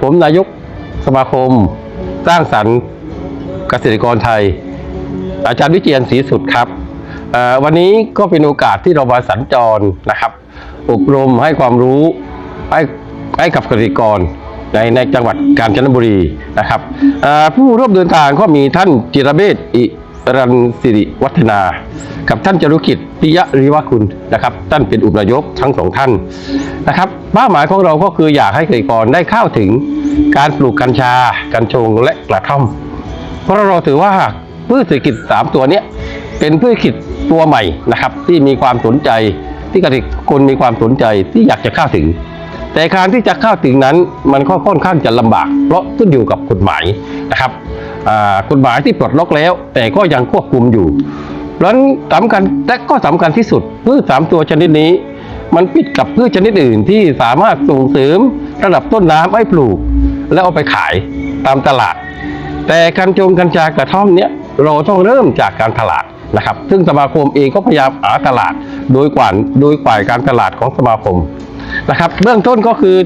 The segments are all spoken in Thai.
ผมนายกสมาคมสร้างสรรค์เกษตรกรไทย อาจารย์วิเชียนศรีสุดครับ วันนี้ก็เป็นโอกาสที่เรามาสัญจรนะครับอบรมให้ความรู้ให้ให้กับเกษตรกรในในจังหวัดกาญจนบุรีนะครับผู้ร่วมเดินทางก็มีท่านจิรเบศอิ รันสิริวัฒนา กับท่านจรุกิจปิยะริวคุณนะครับ ท่านเป็นอุปนายกทั้งสองท่านนะครับเป้าหมายของเราก็คืออยากให้เกษตรกรได้เข้าถึงการปลูกกัญชา กัญชงและกระท่อม เพราะเราถือว่าพืชเศรษฐกิจสามตัวนี้เป็นพืชเศรษฐกิจตัวใหม่นะครับ ที่มีความสนใจที่เกษตรกรมีความสนใจที่อยากจะเข้าถึงแต่การที่จะเข้าถึงนั้นมันก็ค่อนข้างจะลำบาก เพราะขึ้นอยู่กับกฎหมายนะครับ กฎหมายที่ปลดล็อกแล้ว แต่ก็ยังควบคุมอยู่เพราะฉะนั้นสำคัญและก็สำคัญที่สุดพืชสามตัวชนิดนี้ มันปิดกับพืชชนิดอื่นที่สามารถส่งเสริมระดับต้นน้ำให้ปลูก แล้วเอาไปขายตามตลาด แต่กัญชงกัญชากระท่อมเนี่ยเราต้องเริ่มจากการตลาดนะครับ ซึ่งสมาคมเองก็พยายามหาตลาด โดยกว่าโดยฝ่ายการตลาดของสมาคมนะครับ เบื้องต้นก็คือ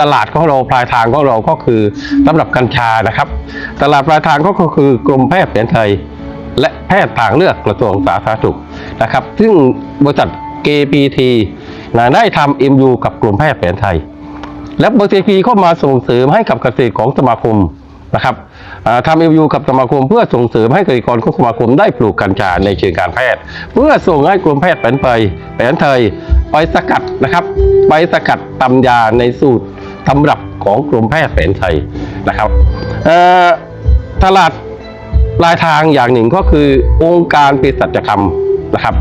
ตลาดของเราปลายทางของเราก็คือสำหรับกัญชานะครับ ตลาดปลายทางก็คือกรมแพทย์แผนไทย และแพทย์ทางเลือกกระทรวงสาธารณสุขนะครับ ซึ่งบริษัท KPT นะได้ทำ MU กับกรมแพทย์แผนไทย และบริษัท KPT เข้ามาส่งเสริมให้กับเกษตรของสมาคมนะครับอ่าทำ MU กับสมาคมเพื่อส่งเสริมให้เกษตรกรของสมาคมได้ปลูกกัญชาในเชิงการแพทย์ เพื่อส่งให้กรมแพทย์แผนไทยแผนไทยไปสกัดนะครับ ไปสกัดตำยาในสูตร ตำรับของกรมแพทย์แผนไทยนะครับตลาดปลายทางอย่างหนึ่งก็คือองค์การเภสัชกรรมนะครับ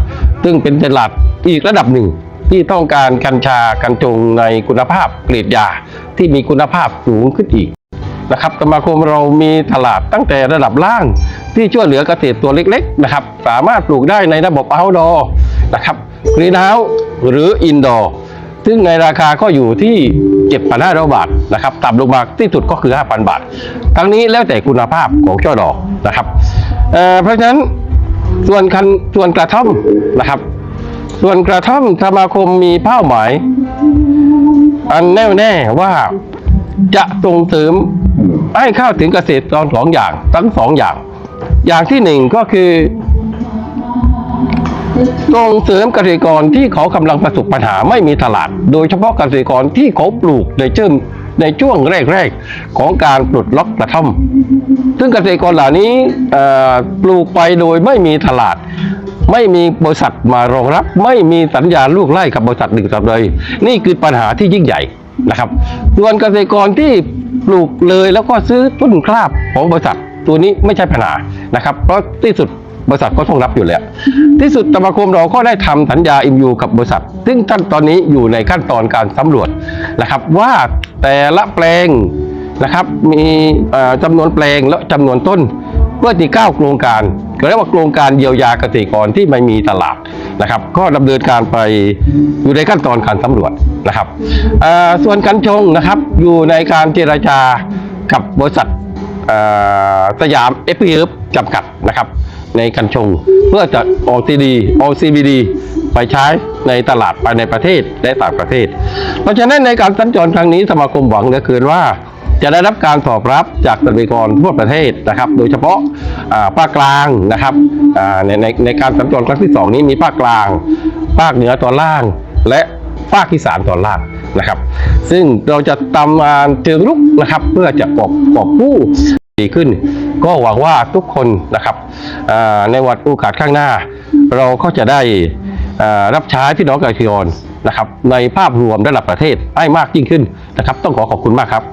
ซึ่งเป็นตลาดอีกระดับหนึ่งที่ต้องการกัญชากัญจงในคุณภาพเกรดยาที่มีคุณภาพสูงขึ้นอีกนะครับสมาคมเรามีตลาดตั้งแต่ระดับล่าง ที่ช่วยเหลือเกษตรตัวเล็กๆนะครับ สามารถปลูกได้ในระบบ outdoor นะครับกรีนเฮาส์หรือ indoor ซึ่งในราคาก็อยู่ที่ 7,500 บาทนะครับต่ำลงมาที่สุดก็คือ 5,000 บาท ทั้งนี้แล้วแต่คุณภาพของช่อดอกนะครับเเพราะฉะนั้นส่วนคันส่วนกระท่อมนะครับ ส่วนกระท่อมสมาคมมีเป้าหมาย อันแน่วแน่ว่าจะส่งเสริมให้เข้าถึงเกษตรกรสองอย่างทั้งสองอย่าง อย่างที่หนึ่งก็คือ ส่งเสริมเกษตรกรที่เขากำลังประสบปัญหาไม่มีตลาด โดยเฉพาะเกษตรกรที่เขาปลูกในเชิงในช่วงแรกๆของการปลดล็อกกระท่อม ซึ่งเกษตรกรเหล่านี้ปลูกไปโดยไม่มีตลาด ไม่มีบริษัทมารองรับ ไม่มีสัญญาลูกไล่กับบริษัทหนึ่งสับเลยนี่คือปัญหาที่ยิ่งใหญ่นะครับ ส่วนเกษตรกรที่ปลูกเลยแล้วก็ซื้อต้นคราบของบริษัทตัวนี้ไม่ใช่ปัญหานะครับ เพราะที่สุด บริษัทก็ต้องรับอยู่แล้ว ที่สุดสมาคมเราก็ได้ทำสัญญา MU กับบริษัท ซึ่งท่านตอนนี้อยู่ในขั้นตอนการสำรวจนะครับ ว่าแต่ละแปลงนะครับมีเอ่อจำนวนแปลงและจำนวนต้นเพื่อที่9โครงการเรียกว่าโครงการเยียวยาเกษตรกรที่ไม่มีตลาดนะครับ ก็ดำเนินการไปอยู่ในขั้นตอนการสำรวจนะครับส่วนกัญชงนะครับอยู่ในการเจรจากับบริษัทสยามเอฟพีเอฟจำกัดนะครับ ในกัญชง เพื่อจะออกซีดีออกซีบีดีไปใช้ในตลาดภายในประเทศและต่างประเทศ เพราะฉะนั้นในการสัญจรครั้งนี้สมาคมหวังเหลือเกินว่าจะได้รับการตอบรับจากเกษตรกรทั่วประเทศนะครับ โดยเฉพาะอ่าภาคกลางนะครับในในในการสัญจรครั้งที่สองนี้มีภาคกลาง ภาคเหนือตอนล่าง และภาคอีสานตอนล่างนะครับ ซึ่งเราจะทำงานเชิงรุกนะครับ เพื่อจะกอบกอบผู้ดีขึ้น ก็หวังว่าทุกคนนะครับในวันโอกาสข้างหน้า เราก็จะได้รับใช้พี่น้องเกษตรกรนะครับในภาพรวมระดับประเทศให้มากยิ่งขึ้นนะครับ ต้องขอขอบคุณมากครับ